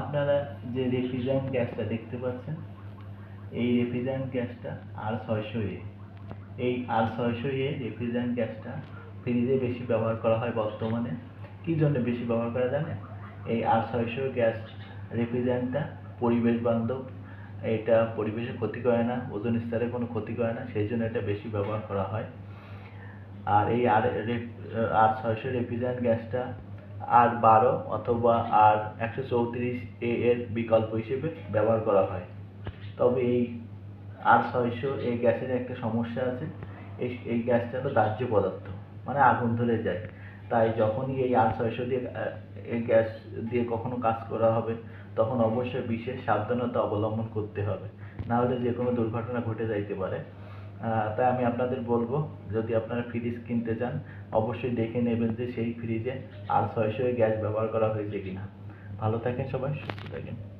আপনারা যে রেফ্রিজারেন্ট গ্যাসটা দেখতে পাচ্ছেন, এই রেফ্রিজারেন্ট গ্যাসটা আর ছয়শো এ এই আর ছয়শো এ রেফ্রিজারেন্ট গ্যাসটা ফ্রিজে বেশি ব্যবহার করা হয় বর্তমানে। কী জন্য বেশি ব্যবহার করা জানেন এই আর ছয়শো গ্যাস রেফ্রিজারেন্টটা পরিবেশ বান্ধব, এটা পরিবেশের ক্ষতি করে না, ওজন স্তরে কোনো ক্ষতি করে না, সেই জন্য এটা বেশি ব্যবহার করা হয়। আর এই আর আর ছয়শো রেফ্রিজারেন্ট গ্যাসটা আর বারো অথবা আর একশো চৌত্রিশ এ এর বিকল্প হিসেবে ব্যবহার করা হয়। তবে এই আর ছয়শো এই গ্যাসের একটা সমস্যা আছে। এই এই গ্যাসটা হলো দাহ্য পদার্থ মানে আগুন ধরে যায়। তাই যখনই এই আর ছয়শো দিয়ে এই গ্যাস দিয়ে কখনো কাজ করা হবে, তখন অবশ্যই বিশেষ সাবধানতা অবলম্বন করতে হবে। নাহলে যে কোনো দুর্ঘটনা ঘটে যাইতে পারে। তাই আমি আপনাদের বলব, যদি আপনারা ফ্রিজ কিনতে চান, অবশ্যই দেখে নেবেন যে সেই ফ্রিজে আর ছয়শো গ্যাস ব্যবহার করা হয়েছে কিনা। ভালো থাকেন সবাই, সুস্থ থাকেন।